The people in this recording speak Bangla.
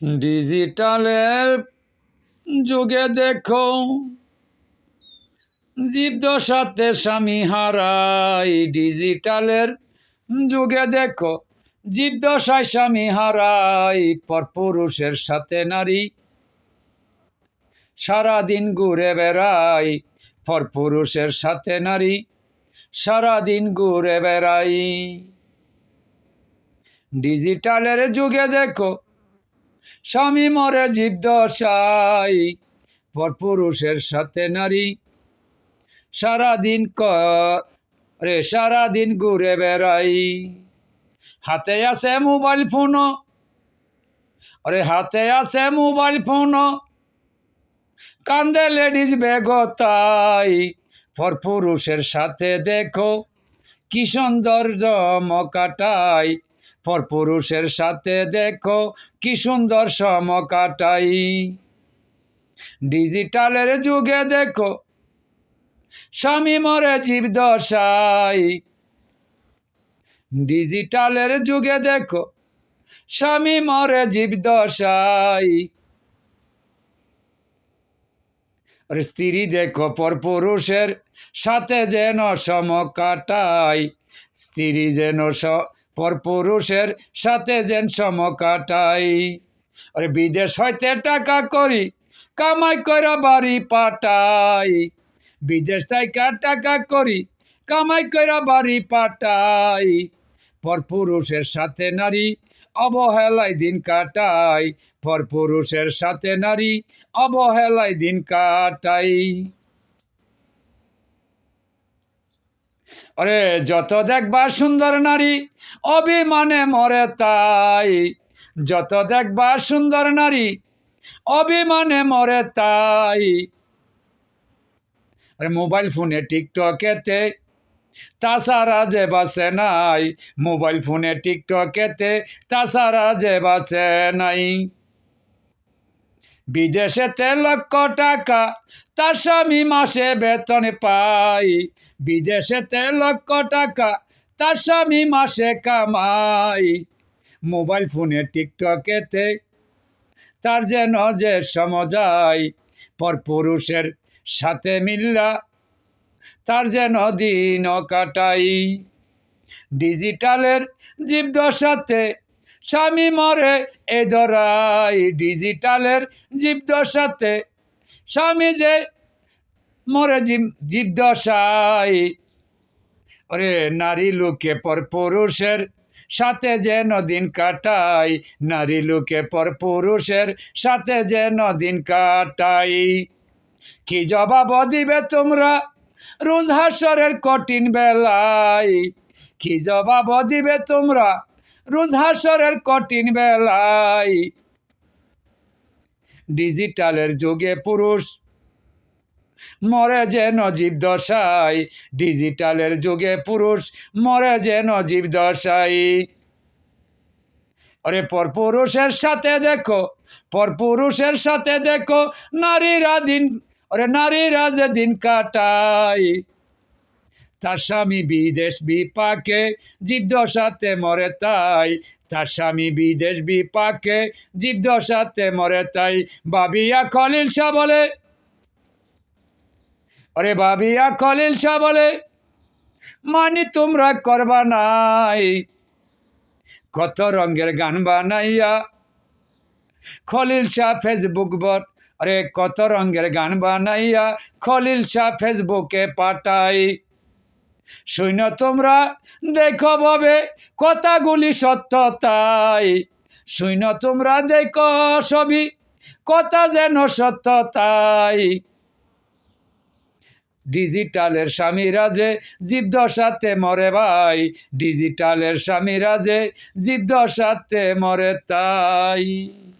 ডিজিটালের যুগে দেখো জীবদশাতে স্বামী হারাই ডিজিটালের যুগে দেখো জীবদশায় স্বামী হারাই পরপুরুষের সাথে নারী সারাদিন ঘুরে বেড়াই পরপুরুষের সাথে নারী সারাদিন ঘুরে বেড়াই ডিজিটালের যুগে দেখো স্বামী মরে জীবদশাই পরপুরুষের সাথে নারী। সারাদিন করে সারাদিন ঘুরে বেড়াই। হাতে আছে মোবাইল ফোন আরে, হাতে আছে মোবাইল ফোন কান্দে লেডিস বেগতাই পরপুরুষের সাথে দেখো, কি সুন্দর কাটাই পরপুরুষের সাথে দেখো কি সুন্দর সম কাটাই ডিজিটালের যুগে দেখো, স্বামী মরে জীব দশাই। ডিজিটালের যুগে দেখো, স্বামী মরে জীব দশাই। আর স্ত্রী দেখো পর পুরুষের সাথে যেন সম কাটাই। স্ত্রী যেন পর পুরুষের সাথে যেন সম কাটাই। আরে বিদেশ হইতে টাকা করি, কামাই করা বাড়ি পাটাই বিদেশ থেকে টাকা করি, কামাই করা বাড়ি পাটাই পর পুরুষের সাথে নারী, অবহেলায় দিন কাটাই। পর পুরুষের সাথে নারী, অবহেলায় দিন কাটাই। আরে যত দেখবা সুন্দর নারী, অভিমানে মরে তাই। যত দেখবা সুন্দর নারী, অভিমানে মরে তাই। আরে, মোবাইল ফোনে টিকটকেতে তাছাড়া যে বাসে নাই, মোবাইল ফোনে, টিকটকেতে তাছাড়া যে বাসে নাই। বিদেশেতে লক্ষ টাকা তার স্বামী মাসে বেতন পাই বিদেশেতে লক্ষ টাকা তার স্বামী মাসে কামাই মোবাইল ফোনে, টিকটকেতে তার যেন যে সমজাই পর পুরুষের সাথে মিল্লা তার যেন দিন কাটাই। ডিজিটালের জীবদশাতে স্বামী মরে এ ধরাই। ডিজিটালের জীবদশাতে স্বামী যে মরে জীবদশাই ওরে নারী লোকে পর পুরুষের সাথে যেন দিন কাটাই। নারী লোকে পর পুরুষের সাথে যেন দিন কাটাই। কি জবাব দিবে তোমরা? রোজ হাসরের কঠিন বেলায়। কি জবাব দিবে তোমরা? রোজ হাসরের কঠিন বেলায়। ডিজিটালের যুগে পুরুষ মরে যে নজীব দশাই ডিজিটালের যুগে পুরুষ মরে যে নজীব দশাই আরে পরপুরুষের সাথে দেখো পরপুরুষের সাথে দেখো, নারীরা দিন ওরে নারীরা যে দিন কাটায় তার স্বামী বিদেশ বিপাকে জীবদশাতে মরে তাই। তার স্বামী বিদেশ বিপাকে জীবদশাতে মরে তাই। বাবিয়া খলিল শাহ বলে। ওরে বাবিয়া খলিল শাহ বলে, মানি তোমরা করবা নাই। কত রঙের গান বানাইয়া খলিল শাহ ফেসবুক বট আরে কত রঙের গান বানাইয়া খলিল শাহ ফেসবুকে পাঠাই। শূন্য তোমরা, দেখো ভাবে কথাগুলি সত্য তাই তোমরা, দেখো সবই কথা যেন সত্য তাই ডিজিটালের স্বামীরা যে জীবদশাতে মরে ভাই, ডিজিটালের স্বামীরা যে জীবদশাতে মরে তাই।